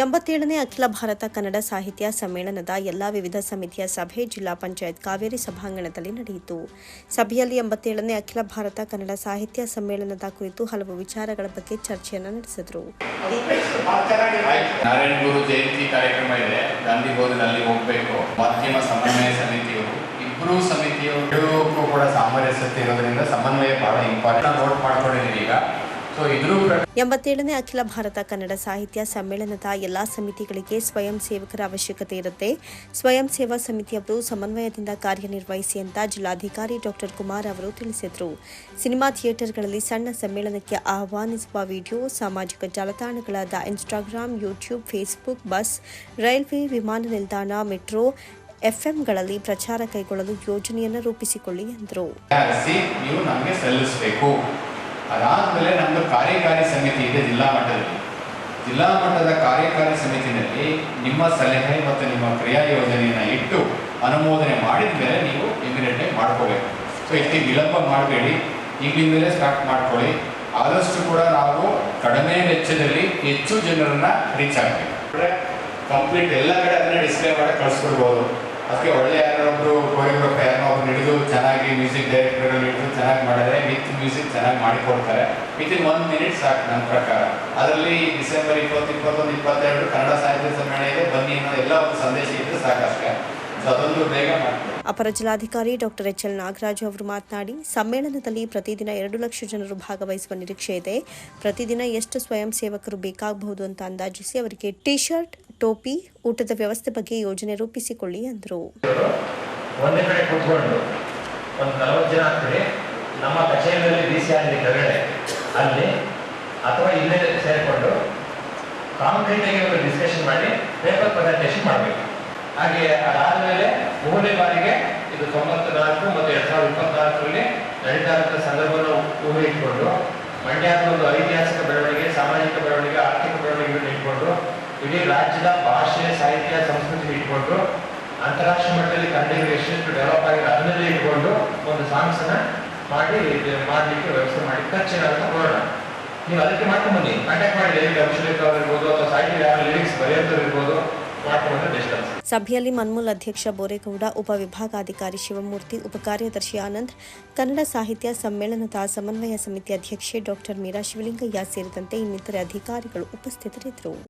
ಎಂಬತ್ತೇಳನೇ ಅಖಿಲ ಭಾರತ ಕನ್ನಡ ಸಾಹಿತ್ಯ ಸಮ್ಮೇಳನದ ಎಲ್ಲಾ ವಿವಿಧ ಸಮಿತಿಯ ಸಭೆ ಜಿಲ್ಲಾ ಪಂಚಾಯತ್ ಕಾವೇರಿ ಸಭಾಂಗಣದಲ್ಲಿ ನಡೆಯಿತು. ಸಭೆಯಲ್ಲಿ ಎಂಬತ್ತೇಳನೇ ಅಖಿಲ ಭಾರತ ಕನ್ನಡ ಸಾಹಿತ್ಯ ಸಮ್ಮೇಳನದ ಕುರಿತು ಹಲವು ವಿಚಾರಗಳ ಬಗ್ಗೆ ಚರ್ಚೆಯನ್ನು ನಡೆಸಿದರು. ಜಯಂತಿ ಕಾರ್ಯಕ್ರಮ ಇದೆ. ಗಾಂಧಿ ಭವನದಲ್ಲಿ ಹೋಗಬೇಕು. ಮಾಧ್ಯಮ ಸಮನ್ವಯ ಸಮಿತಿಯವರು ಇಬ್ಬರು ಸಮಿತಿಯವರು ಕೂಡ ಸಾಮರಸ್ಯತೆ ಇರೋದ್ರಿಂದ ಸಮನ್ವಯ ಬಹಳ ಇಂಪಾರ್ಟೆಂಟ್ ನೋಟ್ ಮಾಡ್ಕೊಂಡಿದ್ದೀವಿ ಈಗ. ಎಂಬತ್ತೇಳನೇ ಅಖಿಲ ಭಾರತ ಕನ್ನಡ ಸಾಹಿತ್ಯ ಸಮ್ಮೇಳನದ ಎಲ್ಲಾ ಸಮಿತಿಗಳಿಗೆ ಸ್ವಯಂ ಸೇವಕರ ಅವಶ್ಯಕತೆ ಇರುತ್ತೆ. ಸ್ವಯಂ ಸೇವಾ ಸಮಿತಿಯವರು ಸಮನ್ವಯದಿಂದ ಕಾರ್ಯನಿರ್ವಹಿಸಿ ಅಂತ ಜಿಲ್ಲಾಧಿಕಾರಿ ಡಾಕ್ಟರ್ ಕುಮಾರ್ ಅವರು ತಿಳಿಸಿದರು. ಸಿನಿಮಾ ಥಿಯೇಟರ್ಗಳಲ್ಲಿ ಸಣ್ಣ ಸಮ್ಮೇಳನಕ್ಕೆ ಆಹ್ವಾನಿಸುವ ವಿಡಿಯೋ ಸಾಮಾಜಿಕ ಜಾಲತಾಣಗಳಾದ Instagram YouTube Facebook bus railway ವಿಮಾನ ನಿಲ್ದಾಣ ಮೆಟ್ರೋ ಎಫ್ಎಂಗಳಲ್ಲಿ ಪ್ರಚಾರ ಕೈಗೊಳ್ಳಲು ಯೋಜನೆಯನ್ನು ರೂಪಿಸಿಕೊಳ್ಳಿ ಎಂದರು. ಅದಾದಮೇಲೆ ನಮ್ಮದು ಕಾರ್ಯಕಾರಿ ಸಮಿತಿ ಇದೆ ಜಿಲ್ಲಾ ಮಟ್ಟದಲ್ಲಿ. ಜಿಲ್ಲಾ ಮಟ್ಟದ ಕಾರ್ಯಕಾರಿ ಸಮಿತಿನಲ್ಲಿ ನಿಮ್ಮ ಸಲಹೆ ಮತ್ತು ನಿಮ್ಮ ಕ್ರಿಯಾ ಯೋಜನೆಯನ್ನು ಇಟ್ಟು ಅನುಮೋದನೆ ಮಾಡಿದ ಮೇಲೆ ನೀವು ಇಮಿಡಿಯೇಟಾಗಿ ಮಾಡ್ಕೋಬೇಕು. ಸೊ ಇಷ್ಟು ವಿಳಂಬ ಮಾಡಬೇಡಿ. ಈಗಲಿಂದಲೇ ಸ್ಟಾರ್ಟ್ ಮಾಡ್ಕೊಳ್ಳಿ. ಆದಷ್ಟು ಕೂಡ ನಾವು ಕಡಿಮೆ ವೆಚ್ಚದಲ್ಲಿ ಹೆಚ್ಚು ಜನರನ್ನು ರೀಚ್ ಆಗಬೇಕು. ಕಂಪ್ಲೀಟ್ ಎಲ್ಲ ಕಡೆ ಅದನ್ನ ಡಿಸ್ಪ್ಲೇ ಮಾಡಿ ಕಳಿಸ್ಕೊಡ್ಬೋದು ಅದಕ್ಕೆ ಒಳ್ಳೆ ಯಾರೊಬ್ರು ಕೋರಿಯೋಗ್ರಫಿ ಯಾರೋ ಒಬ್ರು ಹಿಡಿದು ಚೆನ್ನಾಗಿ ಮ್ಯೂಸಿಕ್ ಡೈರೆಕ್ಟರ್ ಹಿಡಿದು ಚೆನ್ನಾಗಿ ಮಾಡಿದ್ರೆ ವಿತ್ ಮ್ಯೂಸಿಕ್ ಚೆನ್ನಾಗಿ ಮಾಡಿಕೊಡ್ತಾರೆ. ವಿತ್ ಇನ್ ಒನ್ ಮಿನಿಟ್ ಸಾಕು ನನ್ನ ಪ್ರಕಾರ. ಅದರಲ್ಲಿ ಡಿಸೆಂಬರ್ ಇಪ್ಪತ್ತು, ಇಪ್ಪತ್ತೊಂದು, ಇಪ್ಪತ್ತೆರಡು ಕನ್ನಡ ಸಾಹಿತ್ಯ ಸಮ್ಮೇಳನ ಇದೆ. ಬನ್ನಿ ಅನ್ನೋ ಎಲ್ಲ ಒಂದು ಸಂದೇಶ ಇದ್ರೆ ಸಾಕಷ್ಟೇ. ಅಪರ ಜಿಲ್ಲಾಧಿಕಾರಿ ಡಾಕ್ಟರ್ ಎಚ್ ಎಲ್ ನಾಗರಾಜು ಅವರು ಮಾತನಾಡಿ ಸಮ್ಮೇಳನದಲ್ಲಿ ಪ್ರತಿದಿನ ಎರಡು ಲಕ್ಷ ಜನರು ಭಾಗವಹಿಸುವ ನಿರೀಕ್ಷೆ ಇದೆ. ಪ್ರತಿದಿನ ಎಷ್ಟು ಸ್ವಯಂ ಸೇವಕರು ಬೇಕಾಗಬಹುದು ಅಂತ ಅಂದಾಜಿಸಿ ಅವರಿಗೆ ಟಿ ಶರ್ಟ್ ಟೋಪಿ ಊಟದ ವ್ಯವಸ್ಥೆ ಬಗ್ಗೆ ಯೋಜನೆ ರೂಪಿಸಿಕೊಳ್ಳಿ ಅಂದ್ರು. ಒಂದೇ ಕಡೆ ಕೂತ್ಕೊಂಡು ಒಂದು ನಲವತ್ತು ಜನ ಆಗ್ತೀರಿ. ನಮ್ಮ ಕಚೇರಿಯಲ್ಲಿ ಡಿ ಸಿ ಆರ್ ಕೆಳಗಡೆ ಅಲ್ಲಿ ಅಥವಾ ಇಲ್ಲೇ ಸೇರಿಕೊಂಡು ಕಾಂಕ್ರೀಟ್ ಆಗಿ ಒಂದು ಡಿಸ್ಕಷನ್ ಮಾಡಿ ಪೇಪರ್ ಪ್ರೆಸೆಂಟೇಷನ್ ಮಾಡಬೇಕು. ಹಾಗೆ ಮೂರನೇ ಬಾರಿಗೆ ಇದು ತೊಂಬತ್ತು ನಾಲ್ಕು ಮತ್ತು ಎರಡ್ ಸಾವಿರದ ಇಪ್ಪತ್ನಾಲ್ಕರಲ್ಲಿ ನಡೀತಾ ಸಂದರ್ಭವನ್ನು ಊಹೆ ಇಟ್ಕೊಂಡು ಮಂಡ್ಯದ ಒಂದು ಐತಿಹಾಸಿಕ ಬೆಳವಣಿಗೆ, ಸಾಮಾಜಿಕ ಬೆಳವಣಿಗೆ, ಆರ್ಥಿಕ ಬೆಳವಣಿಗೆಗಳನ್ನು ಇಟ್ಕೊಂಡು ಇಡೀ ರಾಜ್ಯದ ಭಾಷೆ, ಸಾಹಿತ್ಯ, ಸಂಸ್ಕೃತಿ ಇಟ್ಕೊಂಡು ಅಂತಾರಾಷ್ಟ್ರೀಯ ಮಟ್ಟದಲ್ಲಿ ಕನ್ನಡಿಗರು ಎಷ್ಟೆಷ್ಟು ಡೆವಲಪ್ ಆಗಿದೆ ಅದನ್ನೆಲ್ಲ ಇಟ್ಕೊಂಡು ಒಂದು ಸಾಂಗ್ಸ್ ಮಾಡಿ ಮಾಡಲಿಕ್ಕೆ ವ್ಯವಸ್ಥೆ ಮಾಡಿ ಖರ್ಚೇನಾಗುತ್ತೆ ನೋಡೋಣ ನೀವು ಅದಕ್ಕೆ ಮಾಡ್ಕೊಂಡು ಬನ್ನಿ. ಕಾಂಟ್ಯಾಕ್ಟ್ ಮಾಡಿ ಲಿರಿಕ್ ಅಭಿಷೇಕ್ ಸಭೆಯಲ್ಲಿ ಮನ್ಮೂಲ್ ಅಧ್ಯಕ್ಷ ಬೋರೇಗೌಡ ಉಪವಿಭಾಗಾಧಿಕಾರಿ ಶಿವಮೂರ್ತಿ ಉಪಕಾರ್ಯದರ್ಶಿ ಆನಂದ್, ಕನ್ನಡ ಸಾಹಿತ್ಯ ಸಮ್ಮೇಳನದ ಸಮನ್ವಯ ಸಮಿತಿ ಅಧ್ಯಕ್ಷೆ ಡಾಕ್ಟರ್ ಮೀರಾ ಶಿವಲಿಂಗಯ್ಯ ಸೇರಿದಂತೆ ಇನ್ನಿತರೆ ಅಧಿಕಾರಿಗಳು ಉಪಸ್ಥಿತರಿದ್ದರು.